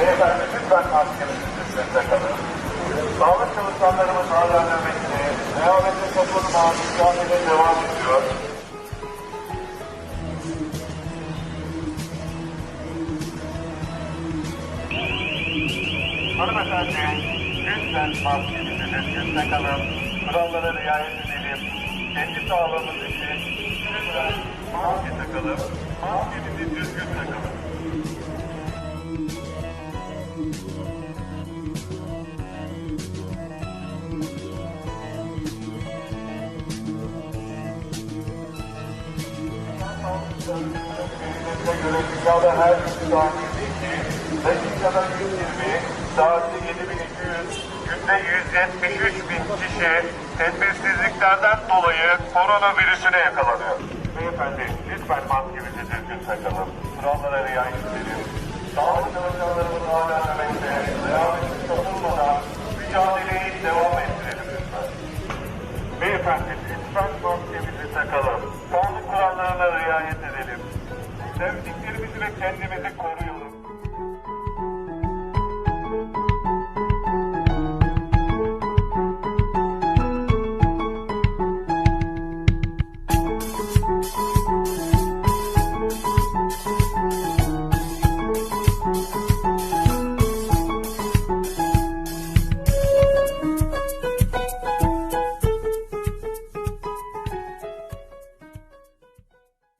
Beyefendi lütfen maskenizi düzgün takalım. Sağlık çalışanlarımız hala nöbetli. Rehavete kapılma, mücadele devam ediyor. Hanımefendi, lütfen maskenizi düzgün takalım. Kurallara riayet edelim. Kendi sağlığımız için lütfen maske takalım. Maskenizi düzgün takalım. Elimizde göre dünyada her üç saniyedeki dakikada 120, saatte 7200, günde 173 bin kişi tedbirsizliklerden dolayı koronavirüsüne yakalanıyor. Beyefendi lütfen maskemizi düzgün takalım. Kurallara riayet. Sağlık efendim. Lütfen maskemizi takalım. Kurallarına riayet edelim. Sevdiklerimizi ve kendimizi koruyalım.